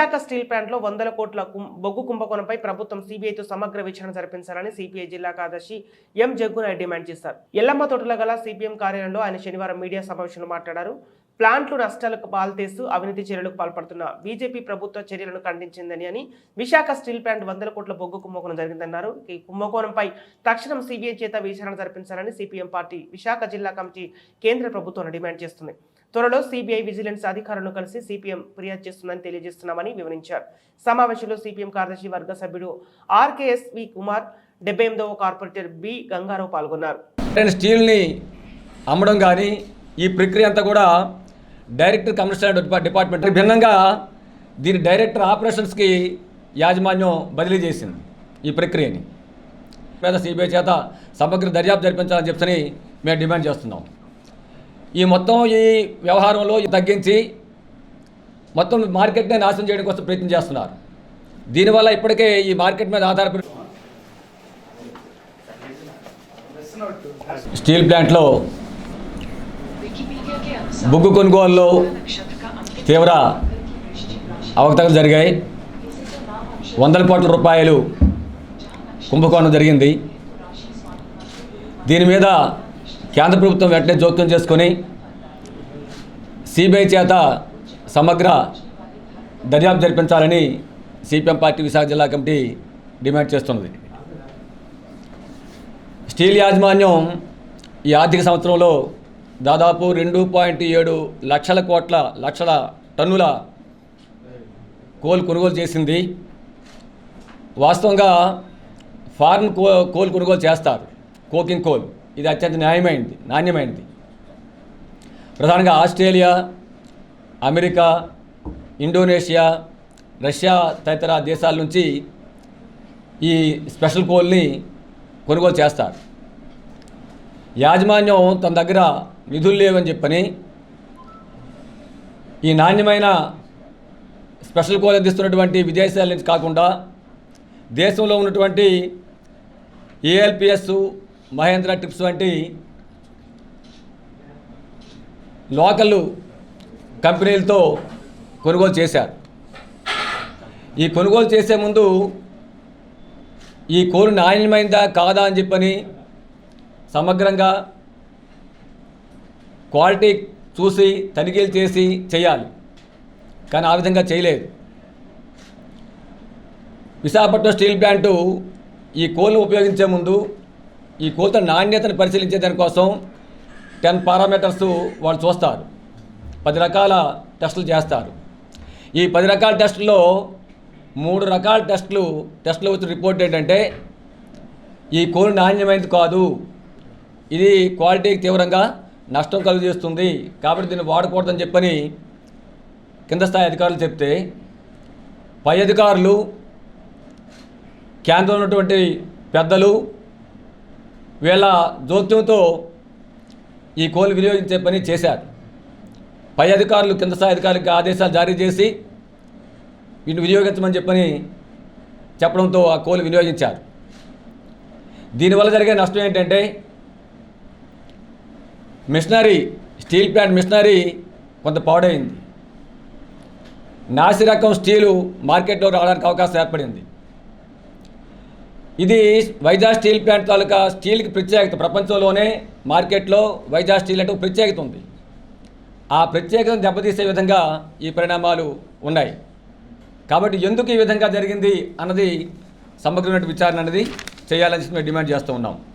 Visakha steel ప్లాంట్లో వందల కోట్ల కుం- బొగ్గు కుంభకోణంపై ప్రభుత్వం సిబిఐతో సమగ్ర విచారణ జరిపించాలని సిపిఐ జిల్లా కార్యదర్శి ఎం జగ్గునాయ్ డిమాండ్ చేశారు. ఎల్లమ్మ తోటలో గల సిపిఎం కార్యాలయంలో ఆయన శనివారం మీడియా సమావేశంలో మాట్లాడారు. ప్లాంట్లు నష్టాలకు పాల్తేస్తూ అవినీతి చర్యలకు పాల్పడుతున్న బీజేపీ ప్రభుత్వ చర్యలను ఖండించిందని అని విశాఖ స్టీల్ ప్లాంట్ వందల కోట్ల బొగ్గు కుంభకోణం జరిగిందన్నారు. ఈ కుంభకోణంపై తక్షణం సీబీఐ చేత విచారణ జరిపించాలని సిపిఎం పార్టీ విశాఖ జిల్లా కమిటీ కేంద్ర ప్రభుత్వాన్ని డిమాండ్ చేస్తుంది. త్వరలో సిబిఐ విజిలెన్స్ అధికారులను కలిసి సిపిఎం ఫిర్యాదు చేస్తుందని తెలియజేస్తున్నామని వివరించారు. సమావేశంలో సిపిఎం కార్యదర్శి వర్గ సభ్యుడు ఆర్కేఎస్ వి కుమార్ డెబ్బై ఎనిమిదవ కార్పొరేటర్ బి గంగారావు పాల్గొన్నారు. స్టీల్ని అమ్మడం కానీ ఈ ప్రక్రియ అంతా కూడా డైరెక్టర్ కమిషనర్ డిపార్ట్మెంట్ భిన్నంగా దీని డైరెక్టర్ ఆపరేషన్స్కి యాజమాన్యం బదిలీ చేసింది ఈ ప్రక్రియని. పేద సిబిఐ చేత సమగ్ర దర్యాప్తు జరిపించాలని చెప్పని మేము డిమాండ్ చేస్తున్నాం. ఈ మొత్తం ఈ వ్యవహారంలో తగ్గించి మొత్తం మార్కెట్నే నాశనం చేయడం కోసం ప్రయత్నం చేస్తున్నారు. దీనివల్ల ఇప్పటికే ఈ మార్కెట్ మీద ఆధారపడి స్టీల్ ప్లాంట్లో బొగ్గు కొనుగోలులో తీవ్ర అవకతలు జరిగాయి. వందల కోట్ల రూపాయలు కుంభకోణం జరిగింది. దీని మీద కేంద్ర ప్రభుత్వం వెంటనే జోక్యం చేసుకొని సిబిఐ చేత సమగ్ర దర్యాప్తు జరిపించాలని సిపిఎం పార్టీ విశాఖ జిల్లా కమిటీ డిమాండ్ చేస్తున్నది. స్టీల్ యాజమాన్యం ఈ ఆర్థిక సంవత్సరంలో దాదాపు రెండు పాయింట్ ఏడు లక్షల కోట్ల లక్షల టన్నుల కోల్ కొనుగోలు చేసింది. వాస్తవంగా ఫారెన్ కో కోల్ కొనుగోలు చేస్తారు. Coking coal. ఇది అత్యంత న్యాయమైనది నాణ్యమైనది ప్రధానంగా ఆస్ట్రేలియా అమెరికా ఇండోనేషియా రష్యా తదితర దేశాల నుంచి ఈ స్పెషల్ కోల్ని కొనుగోలు చేస్తారు. యాజమాన్యం తన దగ్గర నిధులు లేవని చెప్పని ఈ నాణ్యమైన స్పెషల్ కోల్ అందిస్తున్నటువంటి విదేశాల నుంచి కాకుండా దేశంలో ఉన్నటువంటి ఏఎల్పిఎస్ మహేంద్ర ట్రిప్స్ వంటి లోకల్ కంపెనీలతో కొనుగోలు చేశారు. ఈ కొనుగోలు చేసే ముందు ఈ కోలు నాణ్యమైందా కాదా అని చెప్పని సమగ్రంగా క్వాలిటీ చూసి తనిఖీలు చేసి చేయాలి. కానీ ఆ విధంగా చేయలేదు. విశాఖపట్నం స్టీల్ ప్లాంటు ఈ కోల్ను ఉపయోగించే ముందు ఈ కోల్తో నాణ్యతను పరిశీలించే దానికోసం టెన్ పారామీటర్స్ వాళ్ళు చూస్తారు. పది రకాల టెస్టులు చేస్తారు. ఈ పది రకాల టెస్టుల్లో మూడు రకాల టెస్టులు టెస్టులు వచ్చిన రిపోర్ట్ ఏంటంటే ఈ కోల్ నాణ్యమైనది కాదు. ఇది క్వాలిటీకి తీవ్రంగా నష్టం కలుగజేస్తుంది కాబట్టి దీన్ని వాడకూడదని చెప్పని కింద స్థాయి అధికారులు చెప్తే పై అధికారులు కేంద్రంలో ఉన్నటువంటి పెద్దలు వీళ్ళ జోక్యంతో ఈ కోల్ వినియోగించే పని చేశారు. పై అధికారులు కింద స్థాయి అధికారులకు ఆదేశాలు జారీ చేసి వీటిని వినియోగించమని చెప్పని చెప్పడంతో ఆ కోల్ వినియోగించారు. దీనివల్ల జరిగే నష్టం ఏంటంటే మిషనరీ స్టీల్ ప్లాంట్ మిషనరీ కొంత పాడైంది. నాసి రకం స్టీలు మార్కెట్లో రావడానికి అవకాశం ఏర్పడింది. ఇది వైజాగ్ స్టీల్ ప్లాంట్ తాలూకా స్టీల్కి ప్రత్యేకత. ప్రపంచంలోనే మార్కెట్లో వైజాగ్ స్టీల్ అంటే ఒక ప్రత్యేకత ఉంది. ఆ ప్రత్యేకతను దెబ్బతీసే విధంగా ఈ పరిణామాలు ఉన్నాయి. కాబట్టి ఎందుకు ఈ విధంగా జరిగింది అన్నది సమగ్రమైన విచారణ అనేది చేయాలని చెప్పి మేము డిమాండ్ చేస్తూ ఉన్నాం.